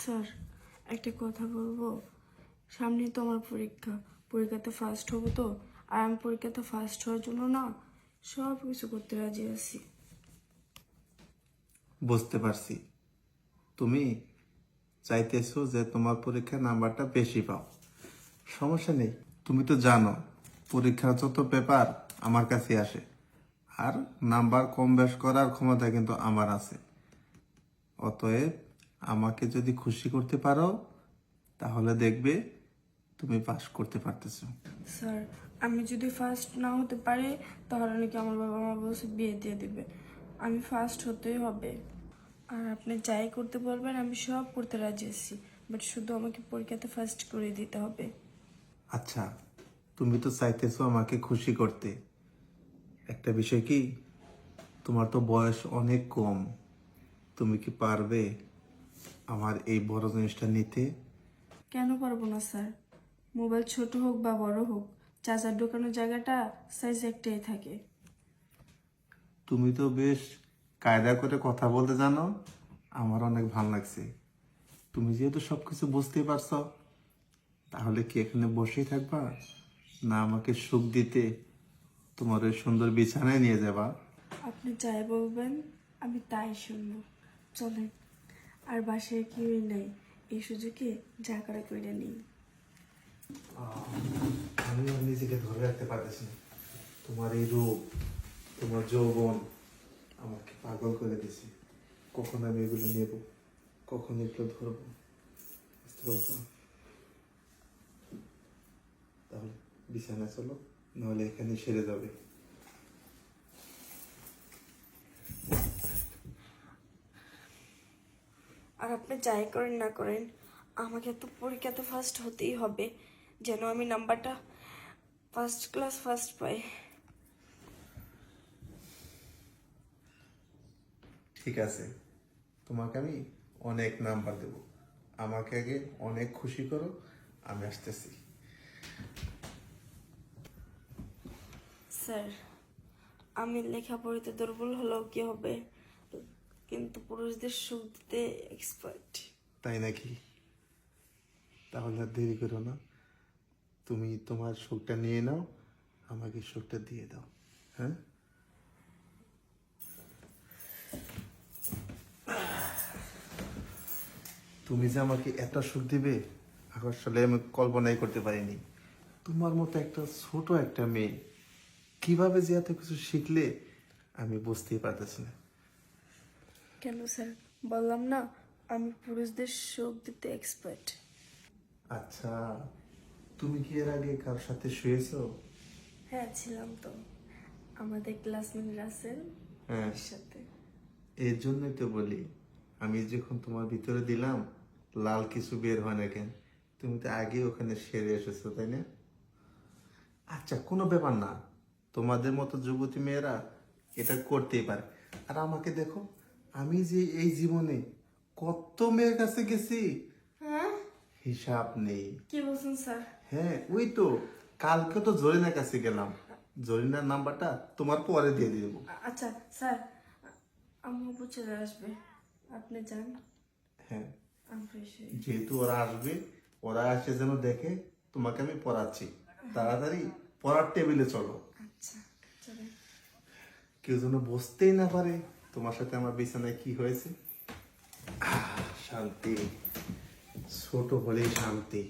Sir, একটা কথা বলব। সামনে তো আমার পরীক্ষা। পরীক্ষাতে ফার্স্ট হব তো। আর আমি পরীক্ষাতে ফার্স্ট হওয়ার জন্য না সব কিছু করতে রাজি আছি। বুঝতে পারছি। তুমি চাইতেছো যে তোমার পরীক্ষার নাম্বারটা বেশি পাও। সমস্যা নেই। তুমি তো জানো, পরীক্ষার যত পেপার আমার কাছে আসে। আর নাম্বার কম বেশ করার ক্ষমতা কিন্তু আমার আছে। অতএব আমাকে যদি খুশি করতে পারো তাহলে দেখবে তুমি পাশ করতে পারতেছো। স্যার আমি যদি ফার্স্ট না হতে পারি তাহলে নাকি আমার বাবা মা বলছে বিয়ে দিয়ে দিবে। আমি ফার্স্ট হতেই হবে। আর আপনি যাই করতে বলবেন আমি সব করতে রাজি আছি। বাট শুধু আমাকে পরীক্ষাতে ফার্স্ট করে দিতে হবে। আচ্ছা তুমি তো চাইতেছো আমাকে খুশি করতে। একটা বিষয় কি? তোমার তো বয়স অনেক কম। তুমি কি পারবে? আমার এই বড় জিনিসটা নিতে। কেন পারব না স্যার? মোবাইল ছোট হোক বা বড় হোক চার্জার ঢোকানোর জায়গাটা সাইজ একটাই থাকে। তুমি তো বেশ কায়দা করে কথা বলতে জানো আমার অনেক ভালো লাগছে। তুমি যেহেতু সবকিছু বুঝতেই পারছ তাহলে কি এখানে বসেই থাকবা? না আমাকে সুখ দিতে তোমার ওই সুন্দর বিছানায় নিয়ে যাবা? আপনি যাই বলবেন আমি তাই শুনব। চলেন। আর বাসায় কেউই নেই, এই সুযোগে যা করে করে নিই আমি আর নিজেকে ধরে রাখতে পারতেছি না। তোমার এই রূপ, তোমার যৌবন আমাকে পাগল করে দিছে কখন আমি এগুলো নেব? কখন এগুলো ধরবো? বুঝতে পারছ? তাহলে বিছানা চলো, নাহলে এখানে সেরে যাবে। আপনি যাই করেন না করেন আমাকে তো পরীক্ষাতে ফার্স্ট হতেই হবে যেন আমি নাম্বারটা ফার্স্ট ক্লাস ফার্স্ট পাই। ঠিক আছে তোমাকে আমি অনেক নাম্বার দেব। আমাকে আগে অনেক খুশি করো আমি আসতেছি। স্যার আমি লেখাপড়িতে দুর্বল হলেও কি হবে? কিন্তু পুরুষদের সুখ দিতে এক্সপার্ট তাই নাকি? তাহলে আর দেরি করো না। তুমি তোমার সুখটা নিয়ে নাও, আমাকে সুখটা দিয়ে দাও হ্যাঁ? তুমি যে আমাকে এত সুখ দিবে, আসলে আমি কল্পনাই করতে পারিনি। তোমার মতো একটা ছোট একটা মেয়ে কীভাবে যে এত কিছু শিখলে, আমি বুঝতেই পারতেছি না। কেন স্যার? বললাম না আমি পুরুষদের সুখ দিতে এক্সপার্ট আচ্ছা তুমি কি এর আগে কার সাথে শুয়েছো? হ্যাঁ ছিলাম তো। আমাদের ক্লাসমেট রাসেল হ্যাঁ। সাথে। এর জন্যই তো বলি আমি যখন তোমার ভিতরে দিলাম লাল কিছু বের হয় না কেন? তুমি তো আগে ওখানে সেরে এসেছ তাই না? আচ্ছা কোনো ব্যাপার না। তোমাদের মতো যুবতী মেয়েরা এটা করতেই পারে। আর আমাকে দেখো আমি যে এই জীবনে কত মেয়ের কাছে গেছি হ্যাঁ? হিসাব নেই। কি বলছেন স্যার? হ্যাঁ ওই তো কালকে তো জরিনার কাছে গেলাম। জরিনার নাম্বারটা তোমার পরে দিয়ে দেবো। আচ্ছা স্যার আম্মু চলে আসবে। আপনি যান। হ্যাঁ। যেহেতু ওরা আসবে ওরা এসে যেন দেখে তোমাকে আমি পড়াচ্ছি। তাড়াতাড়ি পড়ার টেবিলে চলো। আচ্ছা কেউ যেন বসতেই না পারে। তোমার সাথে আমার বিছানায় কি হয়েছে? শান্তি। ছোট হলেই শান্তি।